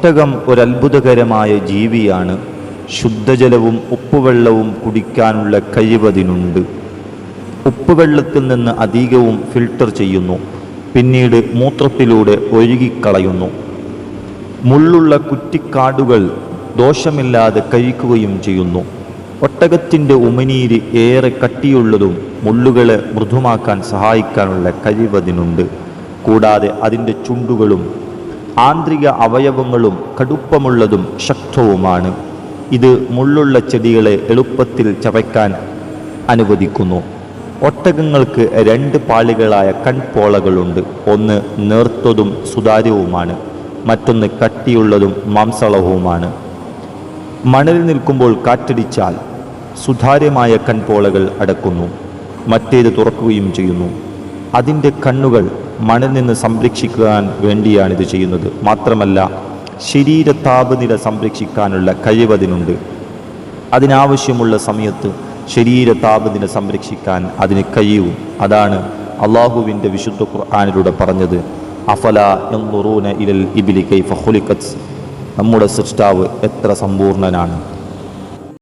ഒട്ടകം ഒരത്ഭുതകരമായ ജീവിയാണ്. ശുദ്ധജലവും ഉപ്പുവെള്ളവും കുടിക്കാനുള്ള കഴിവതിനുണ്ട്. ഉപ്പുവെള്ളത്തിൽ നിന്ന് അധികവും ഫിൽട്ടർ ചെയ്യുന്നു. പിന്നീട് മൂത്രത്തിലൂടെ ഒഴുകിക്കളയുന്നു. മുള്ളുള്ള കുറ്റിക്കാടുകൾ ദോഷമില്ലാതെ കഴിക്കുകയും ചെയ്യുന്നു. ഒട്ടകത്തിന്റെ ഉമിനീര് ഏറെ കട്ടിയുള്ളതും മുള്ളുകളെ മൃദുമാക്കാൻ സഹായിക്കാനുള്ള കഴിവതിനുണ്ട്. കൂടാതെ അതിന്റെ ചുണ്ടുകളും ആന്തരിക അവയവങ്ങളും കടുപ്പമുള്ളതും ശക്തവുമാണ്. ഇത് മുള്ളുള്ള ചെടികളെ എളുപ്പത്തിൽ ചവയ്ക്കാൻ അനുവദിക്കുന്നു. ഒട്ടകങ്ങൾക്ക് രണ്ട് പാളികളായ കൺപോളകളുണ്ട്. ഒന്ന് നേർത്തതും സുതാര്യവുമാണ്. മറ്റൊന്ന് കട്ടിയുള്ളതും മാംസളവുമാണ്. മണലിൽ നിൽക്കുമ്പോൾ കാറ്റടിച്ചാൽ സുതാര്യമായ കൺപോളകൾ അടക്കുന്നു. മറ്റേത് തുറക്കുകയും ചെയ്യുന്നു. അതിന്റെ കണ്ണുകൾ മണൽ നിന്ന് സംരക്ഷിക്കാൻ വേണ്ടിയാണ് ഇത് ചെയ്യുന്നത്. മാത്രമല്ല ശരീര താപനില സംരക്ഷിക്കാനുള്ള കഴിവതിനുണ്ട് അതിനാവശ്യമുള്ള സമയത്ത് ശരീര താപനില സംരക്ഷിക്കാൻ അതിന് കഴിയും. അതാണ് അള്ളാഹുവിന്റെ വിശുദ്ധ ഖുർആാനിലൂടെ പറഞ്ഞത്. അഫല എന്നുറൂന ഇലൽ ഇബിലി കൈഫ ഹുലിക്കത്ത് നമ്മുടെ സൃഷ്ടാവ് എത്ര സമ്പൂർണനാണ്.